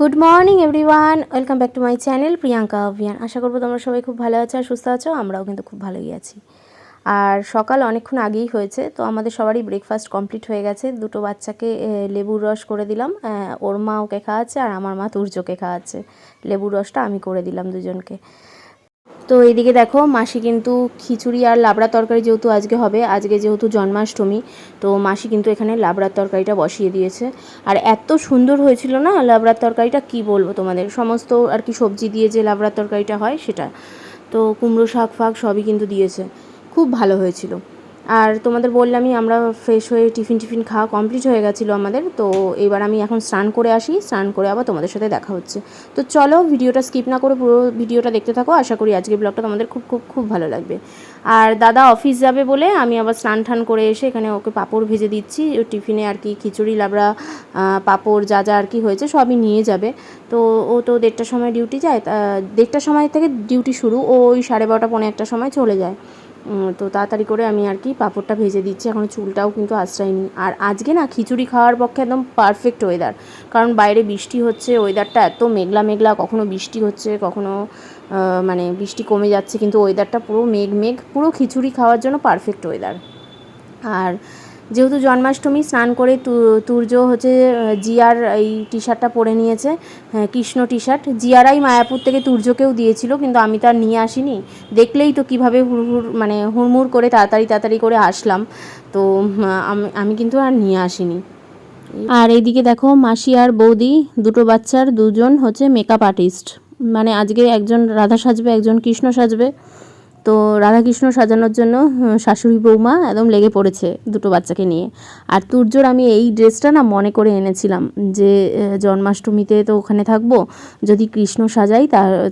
Good morning everyone welcome back to my channel Priyanka অভিয়ান আশা করব তোমরা সবাই খুব ভালো আছো আর সুস্থ আছো, আমরাও কিন্তু খুব ভালোই আছি। আর সকাল অনেকক্ষণ আগেই হয়েছে, তো আমাদের সবারই ব্রেকফাস্ট কমপ্লিট হয়ে গেছে। দুটো বাচ্চাকে লেবুর রস করে দিলাম ওর মা ওকে খাওয়াচ্ছে আর আমার মা তুর্যকে খাওয়াচ্ছে। লেবুর রসটা আমি করে দিলাম দুজনকে। তো এদিকে দেখো, মাসি কিন্তু খিচুড়ি আর লাবড়া তরকারি যেহেতু আজকে হবে, আজকে যেহেতু জন্মাষ্টমী, তো মাসি কিন্তু এখানে লাবড়ার তরকারিটা বসিয়ে দিয়েছে। আর এত সুন্দর হয়েছিল না লাবড়ার তরকারিটা, কি বলব তোমাদের? সমস্ত আর কি সবজি দিয়ে যে লাবড়ার তরকারিটা হয় সেটা। তো কুমড়ো শাক ফাক সবই কিন্তু দিয়েছে। খুব ভালো হয়েছিল। আর তোমাদের বললামই আমরা ফ্রেশ হয়ে টিফিন টিফিন খাওয়া কমপ্লিট হয়ে গেছিল আমাদের, তো এবার আমি এখন স্নান করে আসি, স্নান করে আবার তোমাদের সাথে দেখা হচ্ছে। তো চলো ভিডিওটা স্কিপ না করে পুরো ভিডিওটা দেখতে থাকো, আশা করি আজকে ব্লগটা তোমাদের খুব খুব খুব ভালো লাগবে। আর দাদা অফিস যাবে বলে আমি আবার স্নান টান করে এসে এখানে ওকে পাঁপড় ভেজে দিচ্ছি, টিফিনে আর কি খিচুড়ি, লাবড়া পাঁপড় যা যা আর কি হয়েছে সবই নিয়ে যাবে। তো ও তো দেড়টার সময় ডিউটি যায় দেড়টার সময় থেকে ডিউটি শুরু, ও ওই সাড়ে বারোটা, পৌনে একটা সময় চলে যায়। তো তাড়াতাড়ি করে আমি আর কি পাঁপড়টা ভেজে দিচ্ছি। এখন চুলটাও কিন্তু আশ্রয়নি। আর আজকে না খিচুড়ি খাওয়ার পক্ষে একদম পারফেক্ট ওয়েদার কারণ বাইরে বৃষ্টি হচ্ছে ওয়েদারটা এত মেঘলা মেঘলা, কখনো বৃষ্টি হচ্ছে, কখনো মানে বৃষ্টি কমে যাচ্ছে, কিন্তু ওয়েদারটা পুরো মেঘ মেঘ, পুরো খিচুড়ি খাওয়ার জন্য পারফেক্ট ওয়েদার আর যেহেতু জন্মাষ্টমী স্নান করে তুর্য হচ্ছে জিয়ার এই টি শার্টটা পরে নিয়েছে হ্যাঁ, কৃষ্ণ টি শার্ট জিয়ারাই মায়াপুর থেকে তুর্যকেও দিয়েছিল কিন্তু আমি তো আর নিয়ে আসিনি। দেখলেই তো কীভাবে হুড়হুড় মানে হুড়মুড় করে তাড়াতাড়ি তাড়াতাড়ি করে আসলাম। তো আমি আমি কিন্তু আর নিয়ে আসিনি। আর এইদিকে দেখো মাসি আর বৌদি দুটো বাচ্চার দুজন হচ্ছে মেকআপ আর্টিস্ট মানে আজকে একজন রাধা সাজবে একজন কৃষ্ণ সাজবে। তো রাধাকৃষ্ণ সাজানোর জন্য শাশুড়ি বৌমা একদম লেগে পড়েছে দুটো বাচ্চাকে নিয়ে। আর তুর্যর আমি এই ড্রেসটা না মনে করে এনেছিলাম যে জন্মাষ্টমীতে তো ওখানে থাকব, যদি কৃষ্ণ সাজাই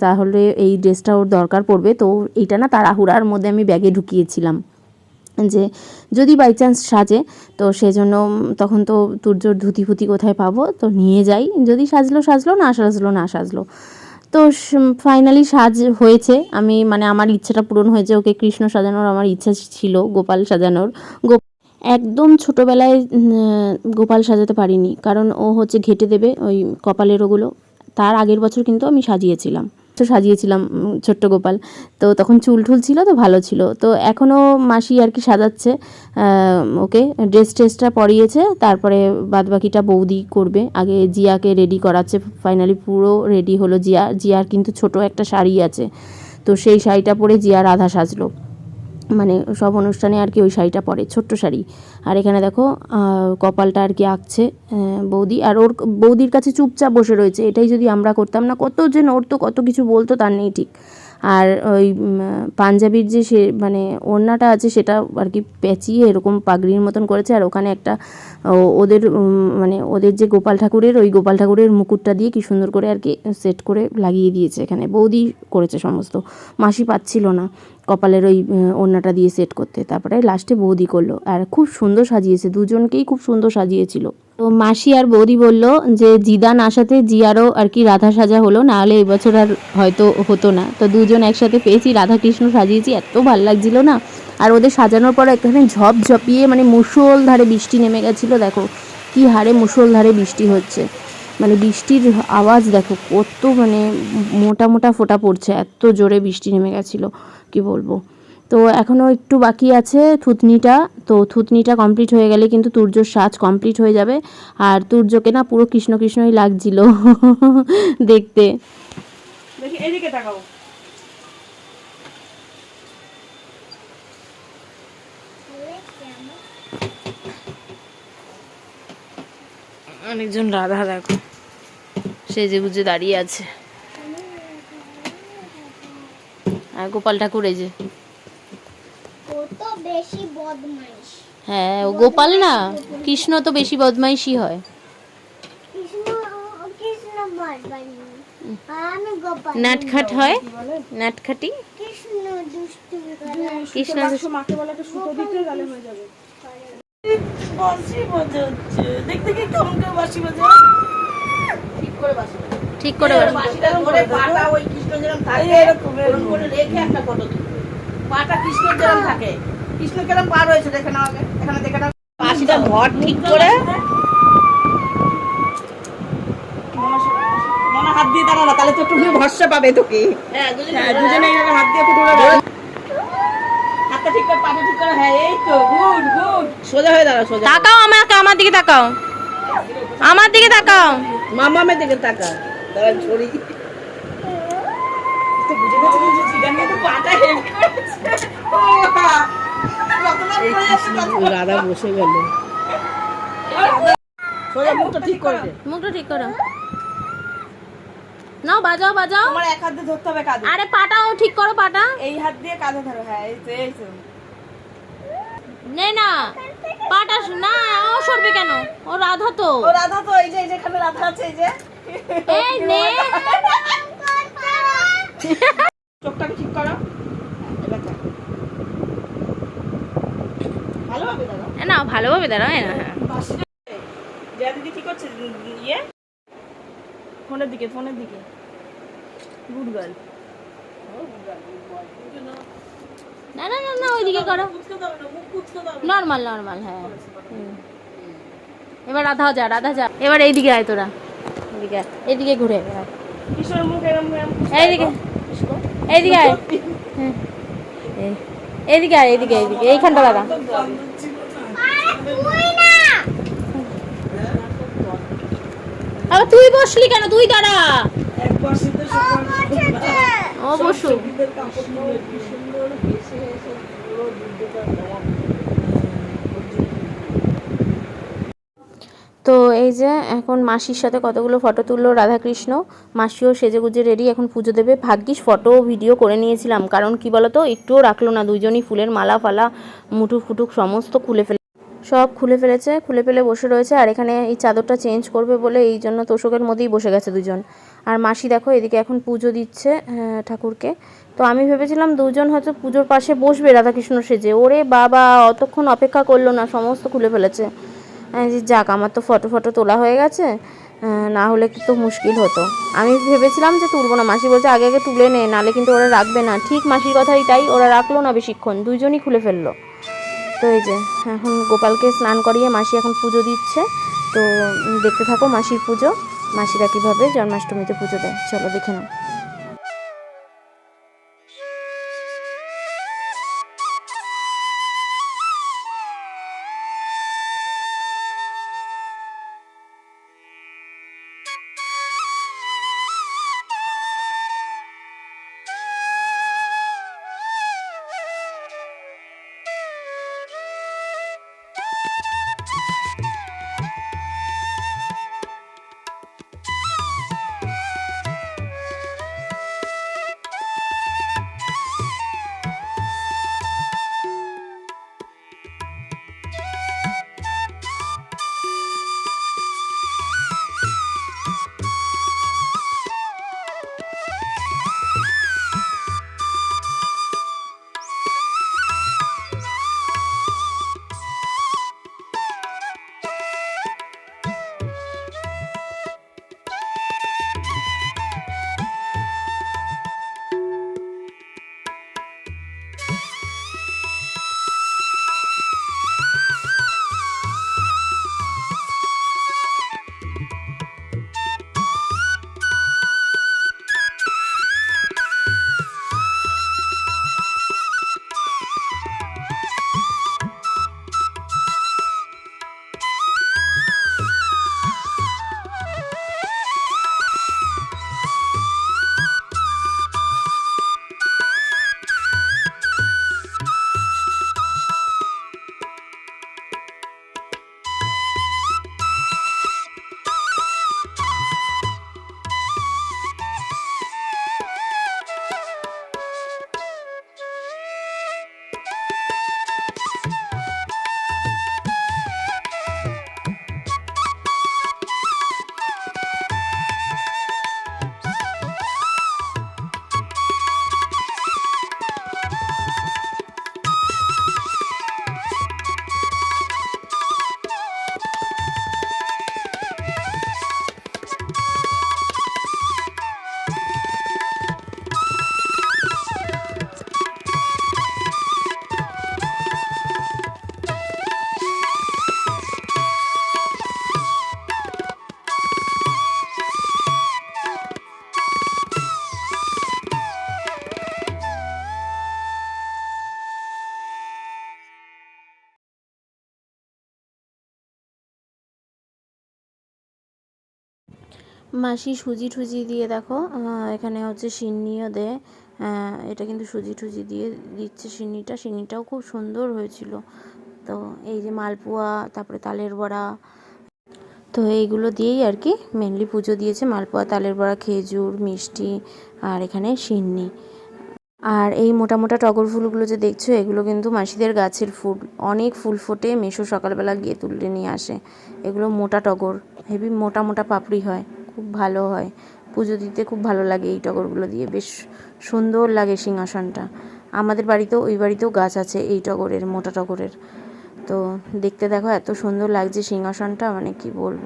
তাহলে এই ড্রেসটা ওর দরকার পড়বে। তো এইটা না তার তাড়াহুড়ার মধ্যে আমি ব্যাগে ঢুকিয়েছিলাম যে, যদি বাই চান্স সাজে, তো সেজন্য তখন তো তুর্যর ধুতি ফুতি কোথায় পাবো? তো নিয়ে যাই। যদি সাজলো সাজলো, না সাজলো না সাজলো। তো ফাইনালি সাজ হয়েছে। আমি মানে আমার ইচ্ছাটা পূরণ হয়েছে। ওকে কৃষ্ণ সাজানোর আমার ইচ্ছা ছিল, গোপাল সাজানোর। একদম ছোটোবেলায় গোপাল সাজাতে পারিনি। কারণ ও হচ্ছে ঘেটে দেবে ওই কপালের ওগুলো। তার আগের বছর কিন্তু আমি সাজিয়েছিলাম। সাজিয়েছিলাম ছোট্ট গোপাল। তো তখন চুল ঠুল ছিল তো ভালো ছিল। তো এখনও মাসি আর কি সাজাচ্ছে ওকে। ড্রেস ট্রেসটা পরিয়েছে, তারপরে বাদবাকিটা বৌদি করবে। আগে জিয়াকে রেডি করাচ্ছে ফাইনালি পুরো রেডি হলো জিয়া। জিয়ার কিন্তু ছোট একটা শাড়ি আছে। তো সেই শাড়িটা পরে জিয়া রাধা সাজলো। মানে সব অনুষ্ঠানে আর কি ওই শাড়িটা পরে, ছোট্ট শাড়ি। আর এখানে দেখো কপালটা আর কি আঁকছে বৌদি। আর ওর বৌদির কাছে চুপচাপ বসে রয়েছে। এটাই যদি আমরা করতাম না, কত যে ওর তো কত কিছু বলতো, তার নেই ঠিক। আর ওই পাঞ্জাবির যে সে মানে ওড়নাটা আছে সেটা আর কি পেঁচিয়ে এরকম পাগড়ির মতন করেছে। আর ওখানে একটা ওদের মানে ওদের যে গোপাল ঠাকুরের, ওই গোপাল ঠাকুরের মুকুটটা দিয়ে কি সুন্দর করে আর কি সেট করে লাগিয়ে দিয়েছে এখানে। বৌদি করেছে সমস্ত, মাসি পাচ্ছিল না কপালের ওই ওড়নাটা দিয়ে সেট করতে। তারপরে লাস্টে বৌদি করল। আর খুব সুন্দর সাজিয়েছে, দুজনকেই খুব সুন্দর সাজিয়েছিল। তো মাসি আর বৌদি বলল যে জিদান আসাতে জিয়ারও আর কি রাধা সাজা হলো না নাহলে এবছর আর হয়তো হতো না। তো দুজন একসাথে পেয়েছি রাধা কৃষ্ণ সাজিয়েছি, এত ভালো লাগছিল না। আর ওদের সাজানোর পর এখানে ঝপ ঝপিয়ে মানে মুষল ধারে বৃষ্টি নেমে গেছিল, দেখো কি হারে মুষল ধারে বৃষ্টি হচ্ছে। মানে বৃষ্টির আওয়াজ দেখো, কত মানে মোটা মোটা ফোঁটা পড়ছে, এত জোরে বৃষ্টি নেমে গেছিল, কি বলব। তো এখনও একটু বাকি আছে থুতনিটা। তো থুতনিটা কমপ্লিট হয়ে গেলে কিন্তু তুর্যর সাজ কমপ্লিট হয়ে যাবে। আর তুর্যকে না পুরো কৃষ্ণ কৃষ্ণই লাগছিল দেখতে। দেখি এদিকে তাকাও। অনেকজন রাধা দেখো। সেজে গুজে দাঁড়িয়ে আছে। আর গোপাল ঠাকুর এই যে। তো বেশি বদমাইশ। হ্যাঁ ও গোপাল না? কৃষ্ণ তো বেশি বদমাইশই হয়। কৃষ্ণ কৃষ্ণ বদমাইশ। আর আমি গোপাল নাটখাট হয়? নাটখাটি? কৃষ্ণ দুষ্টু করে। কৃষ্ণ বাক্স মাকে বলে একটা সুতো দিতে তাহলে হয়ে যাবে। বাঁশি বাজাচ্ছে দেখতে কি কেমন করে বাঁশি বাজায় ঠিক করে বাঁশি ঠিক করে বলো। বাঁশিটা ধরে পাটা ওই কৃষ্ণ যেরকম থাকে এরকম, ওরকম করে রেখে একটা ফটো পাটা কৃষ্ণ যেরকম থাকে? কৃষ্ণ কেরম পার হয়েছে দেখে নাও আগে। এখানে দেখে নাও। বাঁশিটা ভর ঠিক করে। মনসা হাত দিয়ে দাঁড়া না তাহলে তো একটু ভরসা পাবে তোকে। হ্যাঁ দুজনে হ্যাঁ এইভাবে হাত দিয়ে একটু হাতটা ঠিক করে পাটা ঠিক করে। হ্যাঁ এই তো গুড গুড। সোজা হয়ে দাঁড়া সোজা। তাকাও আমাকে আমার দিকে তাকাও। আমার দিকে তাকাও। মামামের দিকে তাকা দাঁড়া ছড়ি রাধা বসে গেল। মুখটা ঠিক করে মুখটা ঠিক করো। নাও বাজাও বাজাও। তোমার এক হাত দিয়ে ধরতে হবে কাঁধে। আরে পাটাও ঠিক করো পাটা। এই হাত দিয়ে কাঁধে ধরো। হ্যাঁ এই তো এই তো। নে না পাটা না ও সরবে কেন? ও রাধা তো। ও রাধা তো এই যে এই যেখানে রাধা আছে এই যে। এই নে চোখটাকে ঠিক করো এবার দেখো। ভালোভাবে দাঁড়াও ভালোভাবে দাঁড়াও হ্যাঁ। দিদি কি করছে? ইয়ে? ফোনের দিকে ফোনের দিকে। গুড গার্ল না না না না ওইদিকে করো। নর্মাল নর্মাল হ্যাঁ। এবার রাধা যা রাধা যা। এবার এইদিকে আয় তোরা। এইদিকে ঘুরে। এইদিকে। এইদিকে আয়। হ্যাঁ। এইদিকে আয় এইদিকে এইদিকে। এইখানটা দাঁড়া। আবার তুই বসলি কেন? তুই দাঁড়া। তো এই যে এখন মাসির সাথে কতগুলো ফটো তুললো রাধাকৃষ্ণ? মাসিও সেজেগুজে রেডি এখন পুজো দেবে। ভাগ্যিস ফটো ভিডিও করে নিয়েছিলাম। কারণ কি বলতো একটুও রাখল না। দুজনই ফুলের মালা ফালা মুটুক ফুটুক সমস্ত খুলে ফেলে সব খুলে ফেলেছে, খুলে ফেলে বসে রয়েছে আর এখানে এই চাদরটা চেঞ্জ করবে বলে এই জন্য তোষকের মধ্যেই বসে গেছে দুজন। আর মাসি দেখো এদিকে এখন পুজো দিচ্ছে ঠাকুরকে। তো আমি ভেবেছিলাম দুজন হয়তো পুজোর পাশে বসবে রাধাকৃষ্ণ সেজে। ওরে বাবা, অতক্ষণ অপেক্ষা করল না, সমস্ত খুলে ফেলেছে। যাক, আমার তো ফটো ফটো তোলা হয়ে গেছে না হলে কিন্তু মুশকিল হতো। আমি ভেবেছিলাম যে তুলবো না, মাসি বলছে আগে আগে তুলে নে, নালে কিন্তু ওরা রাখবে না। ঠিক মাসির কথাই তাই, ওরা রাখল না বেশিক্ষণ দুইজনই খুলে ফেলল। তো এই যে, এখন গোপালকে স্নান করিয়ে মাসি এখন পুজো দিচ্ছে। তো দেখতে থাকো মাসির পুজো, মাসিরা কীভাবে জন্মাষ্টমীতে পুজো দেয়, চলো দেখে নাও। মাসি সুজি টুজি দিয়ে দেখো এখানে হচ্ছে সিন্নিও দেয় এটা কিন্তু সুজি টুজি দিয়ে দিচ্ছে সিন্নিটা। সিন্নিটাও খুব সুন্দর হয়েছিল। তো এই যে মালপোয়া, তারপরে তালের বড়া, তো এইগুলো দিয়েই আর কি মেনলি পুজো দিয়েছে। মালপোয়া, তালের বড়া, খেজুর, মিষ্টি আর এখানে সিন্নি। আর এই মোটা মোটা টগর ফুলগুলো যে দেখছ, এগুলো কিন্তু মাসিদের গাছের ফুল। অনেক ফুল ফোটে, মেশো সকালবেলা গিয়ে তুলে নিয়ে আসে। এগুলো মোটা টগর, হেভি মোটা মোটা পাপড়ি হয়। খুব ভালো হয়। পুজো দিতে খুব ভালো লাগে এই টগরগুলো দিয়ে। বেশ সুন্দর লাগে সিংহাসনটা। আমাদের বাড়িতেও, ওই বাড়িতেও গাছ আছে এই টগরের, মোটা টগরের। তো দেখতে দেখো এত সুন্দর লাগছে সিংহাসনটা মানে কি বলব।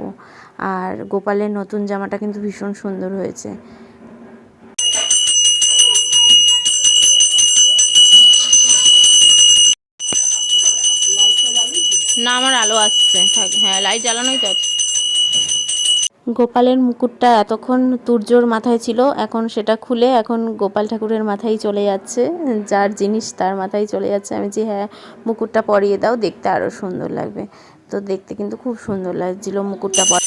আর গোপালের নতুন জামাটা কিন্তু ভীষণ সুন্দর হয়েছে। না, আমার আলো আসছে। হ্যাঁ লাইট জ্বালানোই তো আছে। গোপালের মুকুটটা এতক্ষণ তুর্যর মাথায় ছিল, এখন সেটা খুলে এখন গোপাল ঠাকুরের মাথায় চলে যাচ্ছে, যার জিনিস তার মাথায় চলে যাচ্ছে। আমি যে হ্যাঁ মুকুটটা পরিয়ে দাও, দেখতে আরও সুন্দর লাগবে। তো দেখতে কিন্তু খুব সুন্দর লাগছিল মুকুটটা পর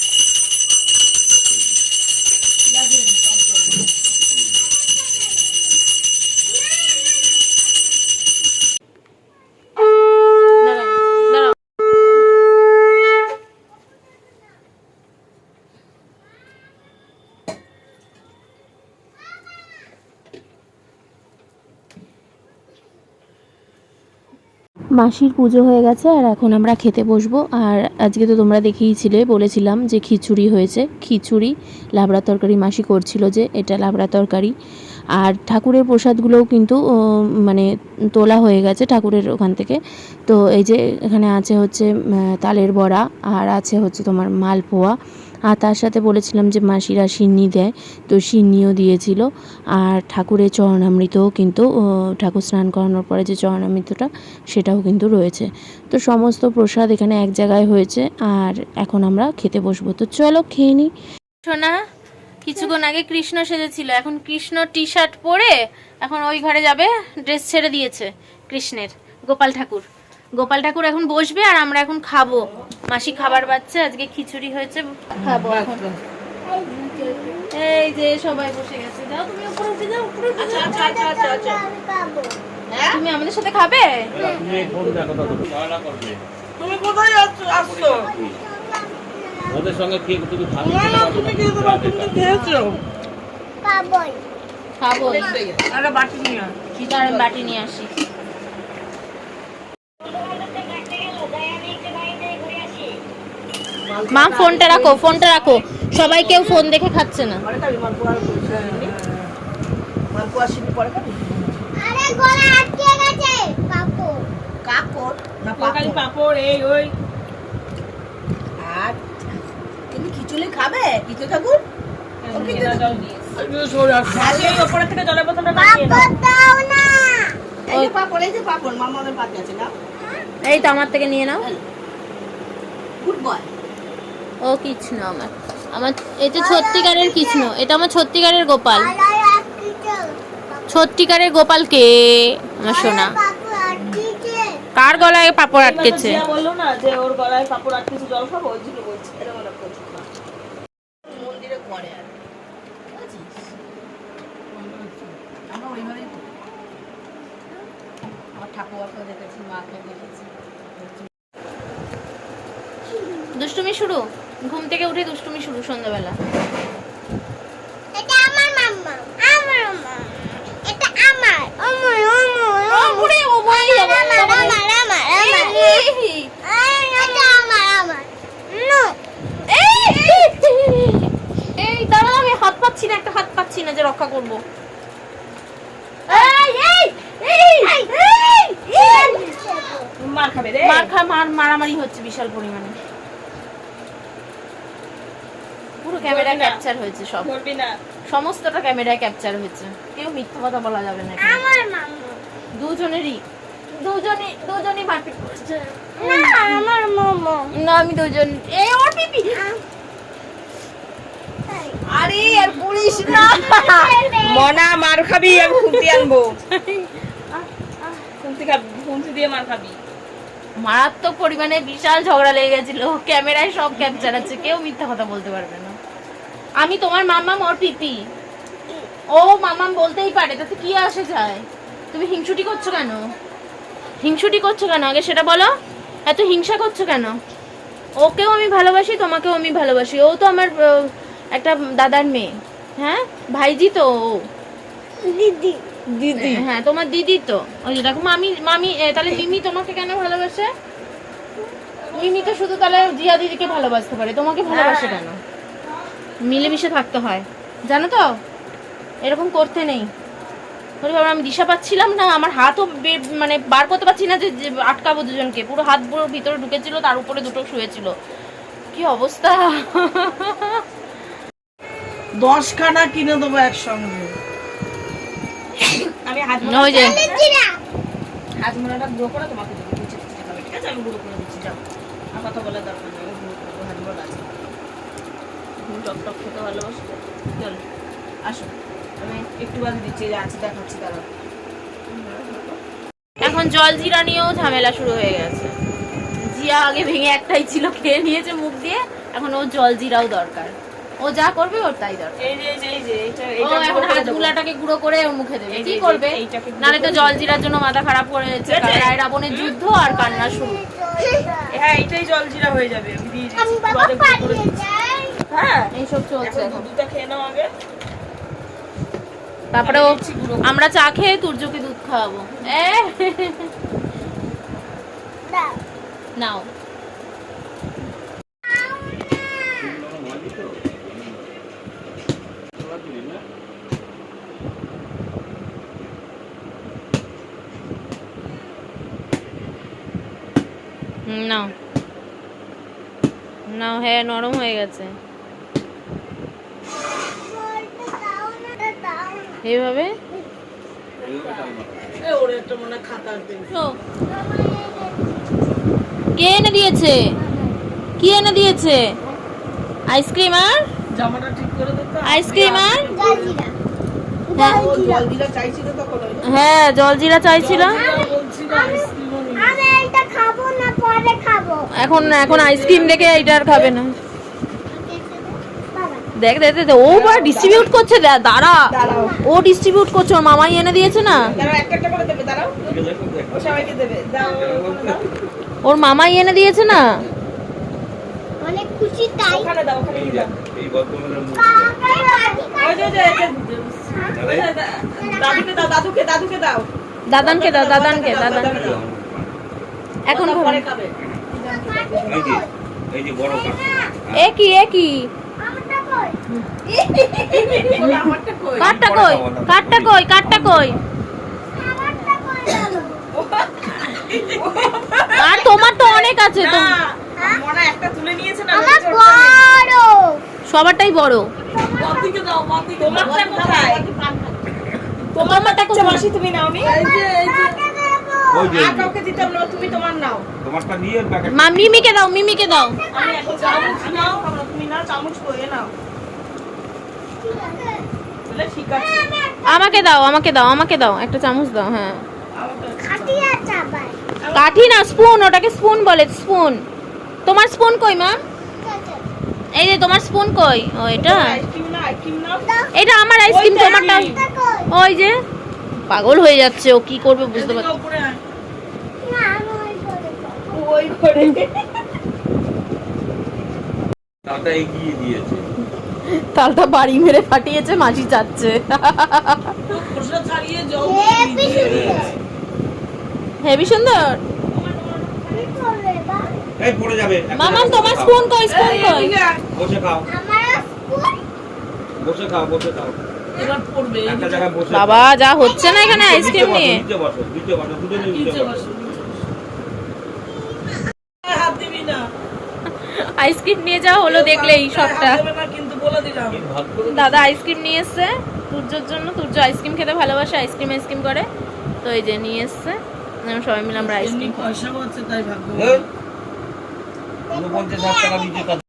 মাসির পুজো হয়ে গেছে আর এখন আমরা খেতে বসবো। আর আজকে তো তোমরা দেখেইছিলে বলেছিলাম যে খিচুড়ি হয়েছে। খিচুড়ি লাবড়া তরকারি মাসি করছিল যে এটা লাবড়া তরকারি। আর ঠাকুরের প্রসাদগুলোও কিন্তু মানে তোলা হয়ে গেছে ঠাকুরের ওখান থেকে। তো এই যে এখানে আছে হচ্ছে তালের বড়া, আর আছে হচ্ছে তোমার মালপোয়া। আর তার সাথে বলেছিলাম যে মাসিরা সিন্নি দেয়, তো সিন্নিও দিয়েছিল। আর ঠাকুরের চরণামৃতও কিন্তু ঠাকুর স্নান করানোর পরে যে চরণামৃতটা, সেটাও কিন্তু রয়েছে। তো সমস্ত প্রসাদ এখানে এক জায়গায় হয়েছে, আর এখন আমরা খেতে বসবো। তো চলো খেয়ে নিই সোনা কিছুক্ষণ আগে কৃষ্ণ সেজেছিল, এখন কৃষ্ণ টি শার্ট পরে এখন ওই ঘরে যাবে, ড্রেস ছেড়ে দিয়েছে কৃষ্ণের, গোপাল ঠাকুর। গোপাল ঠাকুর এখন বসবে আর আমরা এখন খাব। মাসি খাবার পাচ্ছে আজকে খিচুড়ি হয়েছে খাব এখন। এই যে সবাই বসে গেছে। যাও তুমি উপরে উঠে যাও উপরে আচ্ছা আচ্ছা আচ্ছা আচ্ছা। পাবো তুমি আমাদের সাথে খাবে? তুমি কোথায় আসছো? ওদের সঙ্গে কি তুমি খাবে। না তুমি পারো তুমি তো খেয়েছো। পাবোই খাব। আরে বাটি নিয়ে। দাঁড়ান বাটি নিয়ে আসি। মা ফোনটা রাখো ফোনটা রাখো। সবাই কেউ ফোন দেখে খাচ্ছে না। খিচুড়ি খাবে? কিছু ঠাকুর? এনাটাও দিয়ে খালি এই ওপরে থেকে জলের বোতলটা নামিয়ে পাপো নাও দাও না। এই যে পাপড় এই যে পাপড়। মামাদের পাতে আছে না এই তো আমার থেকে নিয়ে নাও। Good boy. ও কৃষ্ণ আমার। আমার এটা সত্যিকারের কৃষ্ণ এটা আমার সত্যিকারের গোপাল। গলায় গোপাল কে? আমার সোনা। কার গলায় পাপড় আটকেছে? বলল না যে ওর গলায় কাপড় আটকেছে জল খাব ওই জন্য বলছি। মন্দিরে করে আর। আমরা ওইভাবেই আমার ঠাকুরকে দেখেছি মাকে দেখেছি। দুষ্টুমি শুরু? ঘুম থেকে উঠে দুষ্টুমি শুরু সন্ধ্যাবেলা। এটা আমার মাম্মা। আমার মাম্মা এটা আমার। আমার আমার ওরে, ও আমার আমার আমার। আমার এটা আমার আমার। নো। এই দাঁড়া আমি হাত পাচ্ছি না একটা হাত পাচ্ছি না যে রক্ষা করব। এই এই। এই এই। মার খাবে রে। মার খা মার মারামারি হচ্ছে বিশাল পরিমাণে পুরো ক্যামেরা ক্যাপচার হয়েছে সব। করবি না। সমস্তটা ক্যামেরায় ক্যাপচার হয়েছে। কেউ মিথ্যা কথা বলা যাবে না আমার মাম্মা দুজনেরই। দুজনই দুজনই মারপিট করছে। না আমার না আমি দুজন ওর পিপি। আরে আর পুলিশ না। মনা মার খাবি আমি আনব। খাবি দিয়ে মার খাবি। মারাত্মক পরিমাণে বিশাল ঝগড়া লেগে গেছিল। ক্যামেরায় সব ক্যাপচার আছে। কেউ মিথ্যা কথা বলতে পারবে না। আমি তোমার মাম্মাম ওর পিপি। ও মাম্মাম বলতেই পারে তাতে কি আসে যায়? তুমি হিংসুটি করছ কেন? হিংসুটি করছ কেন? আগে সেটা বলো। এত হিংসা করছ কেন? ওকেও আমি ভালোবাসি তোমাকেও আমি ভালোবাসি। ও তো আমার একটা দাদার মেয়ে। হ্যাঁ? ভাইজি তো ও। দিদি। দিদি? হ্যাঁ তোমার দিদি তো। ওই দেখো মামি মামি তাহলে মিমি তোমাকে কেন ভালোবাসে? মিমি তো শুধু তাহলে জিয়া দিদিকে ভালোবাসতে পারে। তোমাকে ভালোবাসে কেন? মিলেমিশে থাকতে হয়। জানো তো? এরকম করতে নেই। ওরে বাবা, আমি দিশা পাচ্ছিলাম না আমার হাতও মানে বার করতে পারছি না যে আটকাবো দুজনকে। পুরো হাত পুরো ভিতরে ঢুকেছিল তার উপরে দুটো শুয়েছিল। কি অবস্থা? দশখানা কিনে দেবো একসঙ্গে। আমি হাত ওই যে। হাত মোড়াটা গুঁড়ো করে তোমাকে দেবো। কুচি কুচি খাবে। ঠিক আছে? আমি গুঁড়ো করে দিচ্ছি যাও। আর কথা বলার দরকার নেই আমি গুঁড়ো করে দেবো হাত মোড়া আছে তুমি টক টক খেতে ভালোবাসো। চলো আসো। আমি একটু বাদে দিচ্ছি দেখাচ্ছি দাঁড়াও এখন জল জিরা নিয়েও ঝামেলা শুরু হয়ে গেছে। জিয়া আগে ভেঙে একটাই ছিল খেয়ে নিয়েছে মুখ দিয়ে। এখন ও জল জিরাও দরকার। ও যা করবে ওর তাই দরকার। এই যে এই যে এখন হাত গুলাটাকে গুঁড়ো করে ওর মুখে দেবে। কি করবে? নালে তো জল জিরার জন্য মাথা খারাপ করে যাচ্ছে রায় রাবণের যুদ্ধ আর কান্না শুরু। হ্যাঁ এইটাই জল জিরা হয়ে যাবে। আমি দিয়ে দিচ্ছি। হ্যাঁ এইসব চলছে এখন এখন। দুধটা খেয়ে নাও আগে। তারপরে। আমরা চা খেয়ে তুর্যকে দুধ খাওয়াবো। এ নাও। হুম, নাও। নাও হ্যাঁ নরম হয়ে গেছে বলতে দাও না দাও না এইভাবে? এ, ওর একটা খাতার পেন ও, কে এনে দিয়েছে? কি এনে দিয়েছে? আইসক্রিম আর? জামাটা ঠিক করে দিতে আইসক্রিম আর? হ্যাঁ। চাইছিল হ্যাঁ জল জিরা চাইছিল। বলছি না আইসক্রিমও নিয়ে। আমি এটা খাব না পরে খাব। এখন এখন আইসক্রিম দেখে এইটা আর খাবে না। দেখ দেখ দেখ, ও বা ডিস্ট্রিবিউট করছে দা- দাঁড়া। ও ডিস্ট্রিবিউট করছে ওর মামাই এনে দিয়েছে না? দাঁড়াও একটা একটা করে দেবে দাঁড়াও। ও সবাইকে দেবে দাও ওখানে দাও। ওর মামাই এনে দিয়েছে না? অনেক খুশি তাই। দাদানকে দাও দাদানকে দাদানকে। এখন ওটা পরে খাবে। এই যে বড় এ কি এ কি আমারটা কই আমারটা কই কাঠটা কই? কাঠটা কই? কাঠটা কই? কই আর তোমার তো অনেক আছে তো। না একটা তুলে নিয়েছে না আমার ওই যে ওটা বড়। সবারটাই বড়। তোমারটা কোথায়? তুমি নাও। নি না মা মিমিকে দাও মিমিকে দাও। আমি এখন চামচ নাও আমরা তুমি নাও চামচ আছে আমাকে দাও আমাকে দাও আমাকে দাও। একটা চামচ দাও হ্যাঁ। কাঠি না স্পুন ওটাকে স্পুন বলে স্পুন। তোমার স্পুন কই মা? এই যে তোমার স্পুন কই? ও এটা? আইসক্রিম না আইসক্রিম নাও। এটা আমার আইসক্রিম তোমারটা ওই যে পাগল হয়ে যাচ্ছে ও কি করবে বুঝতে পারছি উপরে আয়। না ওই করে ওই করে তাটা এগিয়ে দিয়েছে। তালটা বাড়ি মেরে ফাটিয়েছে মাঝি যাচ্ছে। হেভি সুন্দর কি করবে বা? এই পড়ে যাবে। একটা মামাম জায়গায় তোমার স্পুন কই স্পুন কই। বসে খাও। বসে খাও বসে খাও। বাবা যা হচ্ছে না এখানে আইসক্রিম নিয়ে। আইসক্রিম নিয়ে যাওয়া হলো দেখলেই সবটা। দাদা আইসক্রিম নিয়ে এসছে। তুর্যর জন্য সূর্য আইসক্রিম খেতে ভালোবাসে আইসক্রিম আইসক্রিম করে। তো এই যে নিয়ে এসছে। সবাই মিলে আমরা আইসক্রিম পয়সা হচ্ছে তাই ভাগ্য